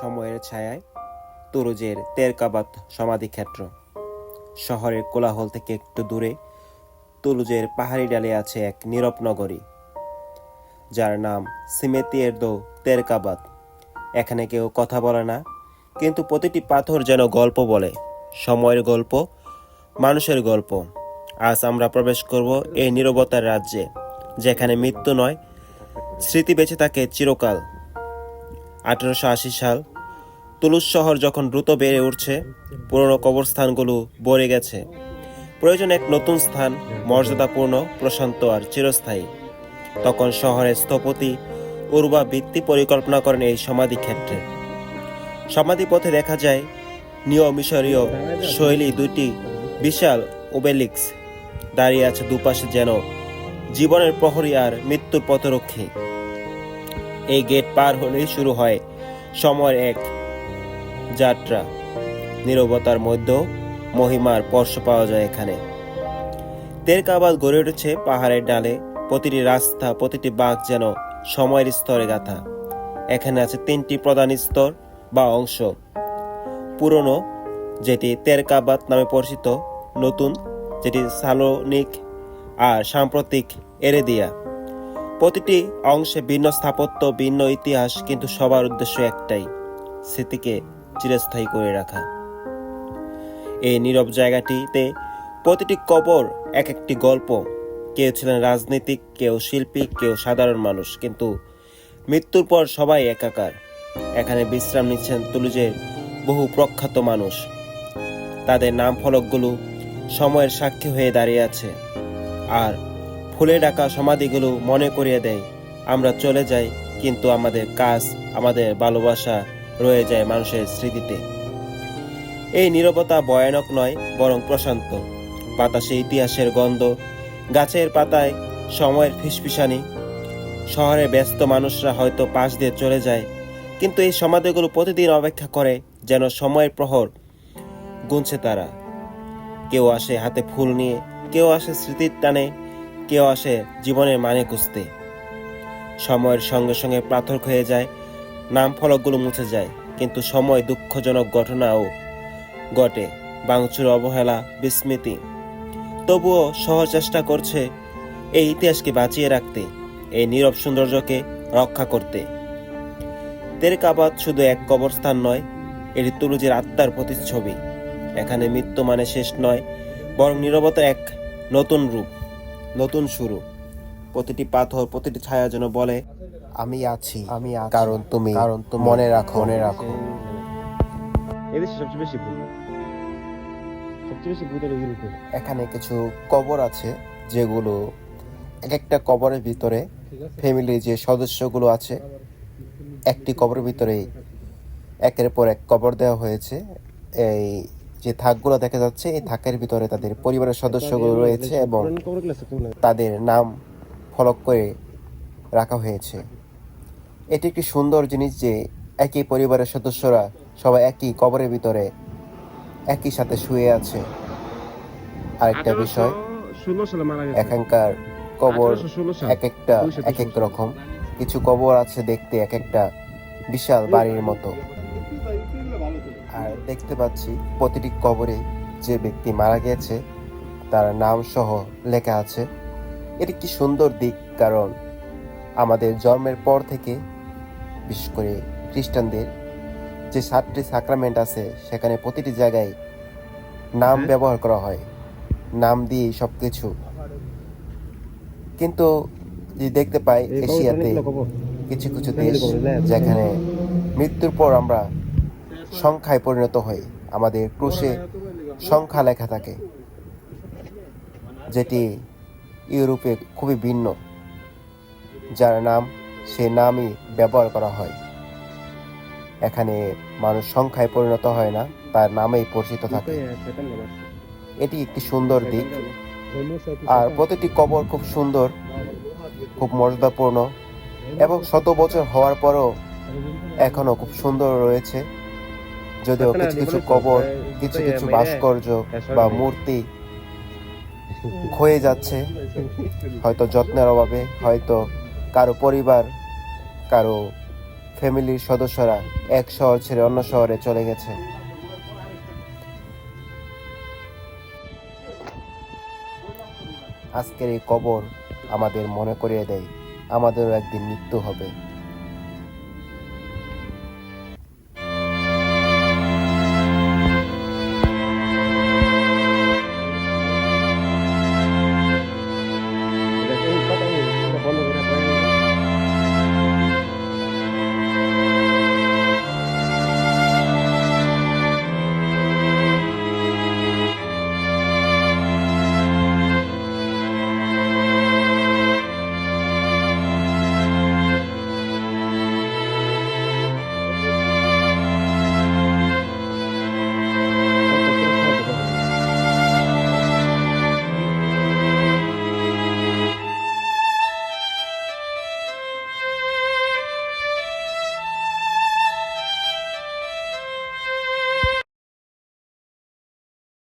সময়ের ছায়ায় তুরুজের তেরকাবাত সমাধিক্ষেত্র। শহরের কোলাহল থেকে একটু দূরে তুলুজের পাহাড়ি ডালে আছে এক নীরব নগরী, যার নাম সিমেতিয়ের দো তেরকাবাত এখানে কেউ কথা বলে না, কিন্তু প্রতিটি পাথর যেন গল্প বলে। সময়ের গল্প, মানুষের গল্প। আজ আমরা প্রবেশ করব এই নীরবতার রাজ্যে, যেখানে মৃত্যু নয়, স্মৃতি বেঁচে থাকে চিরকাল। আঠেরোশো আশি সাল তুলুস শহর যখন দ্রুত বেড়ে উঠছে, পুরনো কবরস্থানগুলো ভরে গেছে। প্রয়োজন এক নতুন স্থান, মর্যাদাপূর্ণ, প্রশান্ত আর চিরস্থায়ী। তখন শহরের স্থপতি উর্বা ভিত্তি পরিকল্পনা করেন এই সমাধি ক্ষেত্রে। সমাধি পথে দেখা যায় নিয় মিশরীয় শৈলী দুটি বিশাল ওবেলিক্স। দাঁড়িয়ে আছে দুপাশে যেন জীবনের প্রহরী আর মৃত্যুর পথরক্ষী। এই গেট পার হলেই শুরু হয়। সময়ের এক যাত্রা। নীরবতার মধ্যেও মহিমার স্পর্শ পাওয়া যায় এখানে। তেরকাবাদ গড়ে উঠেছে পাহাড়ের ডালে। প্রতিটি রাস্তা, প্রতিটি বাঘ যেন সময়ের স্তরে গাথা। এখানে আছে তিনটি প্রধান স্তর বা অংশ। পুরনো, যেটি তেরকাবাদ নামে পরিচিত, নতুন, যেটি সালোনিক আর সাম্প্রতিক এরেদিয়া। প্রতিটি অংশে ভিন্ন স্থাপত্য, ভিন্ন ইতিহাস, কিন্তু সবার উদ্দেশ্য একটাই, স্মৃতিকে চিরস্থায়ী করে রাখা। এই নীরব জায়গাটিতে প্রতিটি কবর এক একটি গল্প। কেউ ছিলেন রাজনীতিক, কেউ শিল্পী, কেউ সাধারণ মানুষ, কিন্তু মৃত্যুর পর সবাই একাকার। এখানে বিশ্রাম নিচ্ছেন তুলুজের বহু প্রখ্যাত মানুষ। তাদের নাম ফলকগুলো সময়ের সাক্ষী হয়ে দাঁড়িয়ে আছে। আর ফুলে ডাকা সমাধিগুলো মনে করিয়ে দেয়। আমরা চলে যাই, কিন্তু আমাদের কাজ, আমাদের ভালোবাসা রয়ে যায় মানুষের স্মৃতিতে। এই নীরবতা ভয়ানক নয়, বরং প্রশান্ত। বাতাসে ইতিহাসের গন্ধ, গাছের পাতায় সময়ের ফিসফিসানি। শহরে ব্যস্ত মানুষরা হয়তো পাশ দিয়ে চলে যায়, কিন্তু এই সমাধিগুলো প্রতিদিন অপেক্ষা করে যেন সময়ের প্রহর গুনছে তারা। কেউ আসে হাতে ফুল নিয়ে, কেউ আসে স্মৃতির টানে কেউ আসে জীবনের মানে খুঁজতে। সময়ের সঙ্গে সঙ্গে পাথর হয়ে যায়, নাম ফলকগুলো মুছে যায়, কিন্তু সময় দুঃখজনক ঘটনাও ঘটে বাংচুর অবহেলা, বিস্মৃতি। তবুও সহ চেষ্টা করছে এই ইতিহাসকে বাঁচিয়ে রাখতে, এই নীরব সৌন্দর্যকে রক্ষা করতে। তেরকাবাদ শুধু এক কবরস্থান নয়, এটি তুলুজের আত্মার প্রতিচ্ছবি। এখানে মৃত্যু মানে শেষ নয়, বরং নীরবতা এক নতুন রূপ। নতুন শুরু। প্রতিটি পাথর প্রতিটি ছায়া যেন বলে আমি আছি। আমি কারণ তুমি কারণ তুমি মনে রাখো। মনে রাখো। এদেশে সবচেয়ে বেশি ভুল সবচেয়ে বেশি ভূতের ইউরোপে এখানে কিছু কবর আছে যেগুলো এক একটা কবরের ভিতরে ফ্যামিলির যে সদস্যগুলো আছে একটি কবরের ভিতরে একের পর এক কবর দেওয়া হয়েছে। এই যে থাকগুলো দেখা যাচ্ছে এই থাকের ভিতরে তাদের পরিবারের সদস্যগুলো রয়েছে এবং তাদের নাম ফলক করে রাখা হয়েছে। এটি একটি সুন্দর জিনিস যে একই পরিবারের সদস্যরা সবাই একই কবরের ভিতরে একই সাথে শুয়ে আছে। আরেকটা বিষয় এখানকার কবর এক একটা এক এক রকম। কিছু কবর আছে দেখতে এক একটা বিশাল বাড়ির মতো। দেখতে পাচ্ছি প্রতিটি কবরে যে ব্যক্তি মারা গেছে তার নাম সহ লেখা আছে। এটি কি সুন্দর দিক কারণ আমাদের জন্মের পর থেকে বিশেষ করে খ্রিস্টানদের যে সাতটি সাক্রামেন্ট আছে সেখানে প্রতিটি জায়গায় নাম ব্যবহার করা হয়। নাম দিয়ে সব কিছু কিন্তু যে দেখতে পাই এশিয়াতে কিছু কিছু দেশ যেখানে মৃত্যুর পর আমরা সংখ্যায় পরিণত হই। আমাদের ক্রুশে সংখ্যা লেখা থাকে, যেটি ইউরোপে খুবই ভিন্ন, যার নাম, সে নামই ব্যবহার করা হয়। এখানে মানুষ সংখ্যায় পরিণত হয় না, তার নামেই পরিচিত থাকে। এটি একটি সুন্দর দিক। আর প্রতিটি কবর খুব সুন্দর, খুব মর্যাদাপূর্ণ এবং শত বছর হওয়ার পরও এখনও খুব সুন্দর রয়েছে। যদিও কিছু কিছু কবর কিছু কিছু ভাস্কর্য বা মূর্তি ক্ষয়ে যাচ্ছে। হয়তো যত্নের অভাবে হয়তো কারও পরিবার কারও ফ্যামিলির সদস্যরা এক শহর ছেড়ে অন্য শহরে চলে গেছে। আজকের এই কবর আমাদের মনে করিয়ে দেয় আমাদেরও একদিন মৃত্যু হবে।